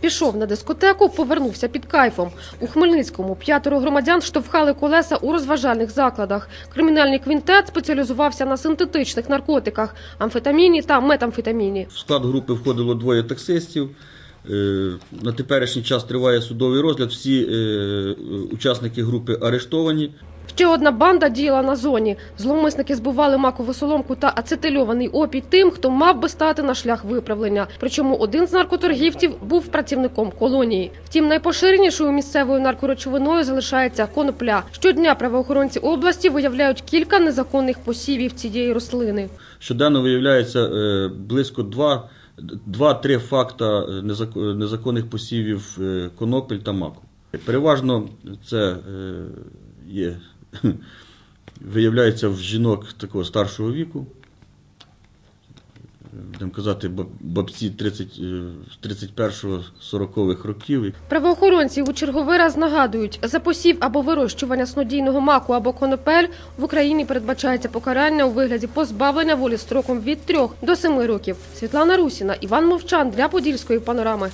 Пішов на дискотеку, повернувся під кайфом. У Хмельницькому п'ятеро громадян штовхали колеса у розважальних закладах. Кримінальний квінтет спеціалізувався на синтетичних наркотиках, амфетаміні та метамфетаміні. В склад групи входило двоє таксистів. Е, На теперішній час триває судовий розгляд. Всі е, учасники групи арештовані. Ще одна банда діяла на зоні. Зловмисники збували макову соломку та ацетильований опій тим, хто мав би стати на шлях виправлення. Причому один з наркоторгівців був працівником колонії. Втім, найпоширенішою місцевою наркоречовиною залишається конопля. Щодня правоохоронці області виявляють кілька незаконних посівів цієї рослини. Щоденно виявляється е, близько 2 2-3 факта е, незаконних посівів е, конопель та маку. Переважно це є, виявляється в жінок такого старшого віку. Будемо казати, бабці 30, е, 31-40-х років. Правоохоронці у черговий раз нагадують, за посів або вирощування снодійного маку або конопель в Україні передбачається покарання у вигляді позбавлення волі строком від 3 до 7 років. Світлана Русіна, Іван Мовчан для Подільської панорами.